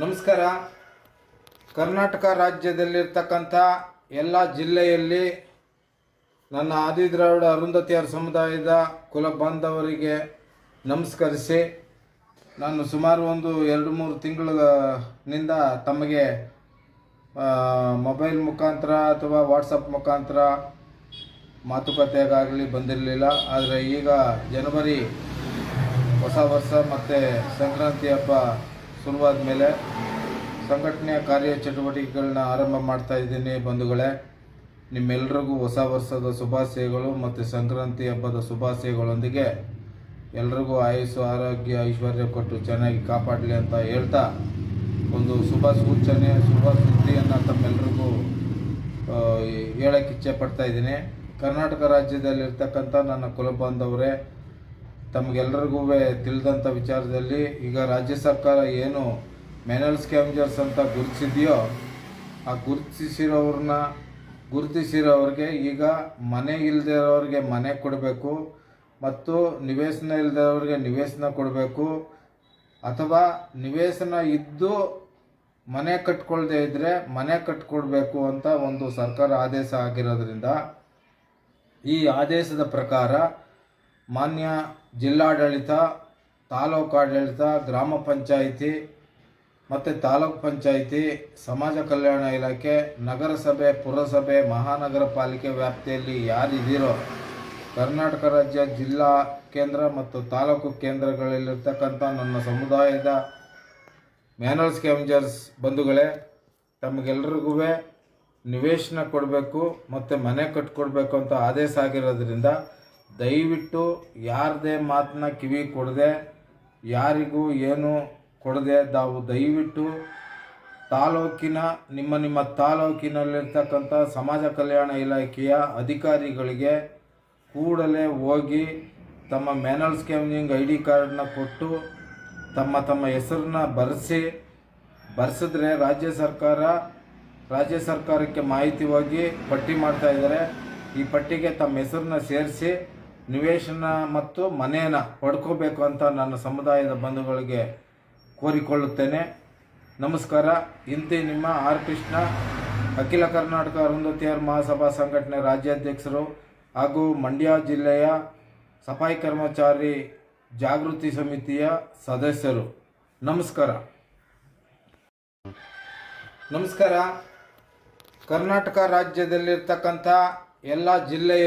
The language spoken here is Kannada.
ನಮಸ್ಕಾರ. ಕರ್ನಾಟಕ ರಾಜ್ಯದಲ್ಲಿರ್ತಕ್ಕಂಥ ಎಲ್ಲ ಜಿಲ್ಲೆಯಲ್ಲಿ ನನ್ನ ಆದಿದ್ರಾವಿಡ ಅರುಂಧತಿಯರ ಸಮುದಾಯದ ಕುಲ ಬಾಂಧವರಿಗೆ ನಮಸ್ಕರಿಸಿ, ನಾನು ಸುಮಾರು ಒಂದು ಎರಡು ಮೂರು ತಿಂಗಳಿನಿಂದ ತಮಗೆ ಮೊಬೈಲ್ ಮುಖಾಂತರ ಅಥವಾ ವಾಟ್ಸಪ್ ಮುಖಾಂತರ ಮಾತುಕತೆಗಾಗಲಿ ಬಂದಿರಲಿಲ್ಲ. ಆದರೆ ಈಗ ಜನವರಿ ಹೊಸ ವರ್ಷ ಮತ್ತು ಸಂಕ್ರಾಂತಿ ಹಬ್ಬ ಶುರುವಾದ ಮೇಲೆ ಸಂಘಟನೆಯ ಕಾರ್ಯಚಟುವಟಿಕೆಗಳನ್ನ ಆರಂಭ ಮಾಡ್ತಾ ಇದ್ದೀನಿ ಬಂಧುಗಳೇ. ನಿಮ್ಮೆಲ್ರಿಗೂ ಹೊಸ ವರ್ಷದ ಶುಭಾಶಯಗಳು ಮತ್ತು ಸಂಕ್ರಾಂತಿ ಹಬ್ಬದ ಶುಭಾಶಯಗಳೊಂದಿಗೆ ಎಲ್ರಿಗೂ ಆಯಸ್ಸು ಆರೋಗ್ಯ ಐಶ್ವರ್ಯ ಕೊಟ್ಟು ಚೆನ್ನಾಗಿ ಕಾಪಾಡಲಿ ಅಂತ ಹೇಳ್ತಾ ಒಂದು ಶುಭ ಸೂಚನೆ ಶುಭ ಸುದ್ದಿಯನ್ನು ತಮ್ಮೆಲ್ರಿಗೂ ಆ, ಹೇಳಕ್ಕೆ ಇಚ್ಛೆ ಪಡ್ತಾ ಇದ್ದೀನಿ. ಕರ್ನಾಟಕ ರಾಜ್ಯದಲ್ಲಿರ್ತಕ್ಕಂಥ ನನ್ನ ಕುಲಬಾಂಧವರೇ ತಮಗೆಲ್ಲರಿಗೂ ತಿಳಿದಂಥ ವಿಚಾರದಲ್ಲಿ ಈಗ ರಾಜ್ಯ ಸರ್ಕಾರ ಏನು ಮೆನಲ್ ಸ್ಕ್ಯಾಮ್ಜರ್ಸ್ ಅಂತ ಗುರುತಿಸಿದೆಯೋ, ಆ ಗುರುತಿಸಿರೋವ್ರನ್ನ ಗುರುತಿಸಿರೋರಿಗೆ ಈಗ ಮನೆ ಇಲ್ಲದೆ ಇರೋರಿಗೆ ಮನೆ ಕೊಡಬೇಕು ಮತ್ತು ನಿವೇಶನ ಇಲ್ಲದಿರೋರಿಗೆ ನಿವೇಶನ ಕೊಡಬೇಕು. ಅಥವಾ ನಿವೇಶನ ಇದ್ದು ಮನೆ ಕಟ್ಕೊಳ್ದೇ ಇದ್ದರೆ ಮನೆ ಕಟ್ಕೊಡ್ಬೇಕು ಅಂತ ಒಂದು ಸರ್ಕಾರ ಆದೇಶ ಆಗಿರೋದ್ರಿಂದ ಈ ಆದೇಶದ ಪ್ರಕಾರ ಮಾನ್ಯ ಜಿಲ್ಲಾಡಳಿತ, ತಾಲೂಕು ಆಡಳಿತ, ಗ್ರಾಮ ಪಂಚಾಯಿತಿ ಮತ್ತು ತಾಲೂಕು ಪಂಚಾಯಿತಿ, ಸಮಾಜ ಕಲ್ಯಾಣ ಇಲಾಖೆ, ನಗರಸಭೆ, ಪುರಸಭೆ, ಮಹಾನಗರ ಪಾಲಿಕೆ ವ್ಯಾಪ್ತಿಯಲ್ಲಿ ಯಾರಿದ್ದೀರೋ ಕರ್ನಾಟಕ ರಾಜ್ಯ ಜಿಲ್ಲಾ ಕೇಂದ್ರ ಮತ್ತು ತಾಲೂಕು ಕೇಂದ್ರಗಳಲ್ಲಿರ್ತಕ್ಕಂಥ ನನ್ನ ಸಮುದಾಯದ ಮ್ಯಾನಲ್ ಸ್ಕ್ಯಾಮ್ಜರ್ಸ್ ಬಂಧುಗಳೇ, ತಮಗೆಲ್ರಿಗೂ ನಿವೇಶನ ಕೊಡಬೇಕು ಮತ್ತು ಮನೆ ಕಟ್ಕೊಡ್ಬೇಕು ಅಂತ ಆದೇಶ ಆಗಿರೋದ್ರಿಂದ ದಯವಿಟ್ಟು ಯಾರದೇ ಮಾತನ್ನ ಕಿವಿ ಕೊಡದೆ, ಯಾರಿಗೂ ಏನು ಕೊಡದೆ ತಾವು ದಯವಿಟ್ಟು ತಾಲೂಕಿನ, ನಿಮ್ಮ ನಿಮ್ಮ ತಾಲೂಕಿನಲ್ಲಿರ್ತಕ್ಕಂಥ ಸಮಾಜ ಕಲ್ಯಾಣ ಇಲಾಖೆಯ ಅಧಿಕಾರಿಗಳಿಗೆ ಕೂಡಲೇ ಹೋಗಿ ತಮ್ಮ ಮ್ಯಾನಲ್ ಸ್ಕ್ಯಾಮಿಂಗ್ ಐ ಡಿ ಕಾರ್ಡನ್ನ ಕೊಟ್ಟು ತಮ್ಮ ತಮ್ಮ ಹೆಸರನ್ನ ಬರೆಸಿ, ಬರೆಸಿದ್ರೆ ರಾಜ್ಯ ಸರ್ಕಾರ, ರಾಜ್ಯ ಸರ್ಕಾರಕ್ಕೆ ಮಾಹಿತಿ ಹೋಗಿ ಪಟ್ಟಿ ಮಾಡ್ತಾ ಇದ್ದಾರೆ. ಈ ಪಟ್ಟಿಗೆ ತಮ್ಮ ಹೆಸರನ್ನ ಸೇರಿಸಿ ನಿವೇಶನ ಮತ್ತು ಮನೆಯನ್ನ ಪಡ್ಕೋಬೇಕು ಅಂತ ನನ್ನ ಸಮುದಾಯದ ಬಂಧುಗಳಿಗೆ ಕೋರಿಕೊಳ್ಳುತ್ತೇನೆ. ನಮಸ್ಕಾರ. ಇಂತಿ ನಿಮ್ಮ ಆರ್ ಕೃಷ್ಣ, ಅಖಿಲ ಕರ್ನಾಟಕ ಅರುಂಧತಿಯರ್ ಮಹಾಸಭಾ ಸಂಘಟನೆ ರಾಜ್ಯಾಧ್ಯಕ್ಷರು ಹಾಗೂ ಮಂಡ್ಯ ಜಿಲ್ಲೆಯ ಸಫಾಯಿ ಕರ್ಮಚಾರಿ ಜಾಗೃತಿ ಸಮಿತಿಯ ಸದಸ್ಯರು. ನಮಸ್ಕಾರ. ನಮಸ್ಕಾರ. ಕರ್ನಾಟಕ ರಾಜ್ಯದಲ್ಲಿರ್ತಕ್ಕಂಥ ಎಲ್ಲ ಜಿಲ್ಲೆಯ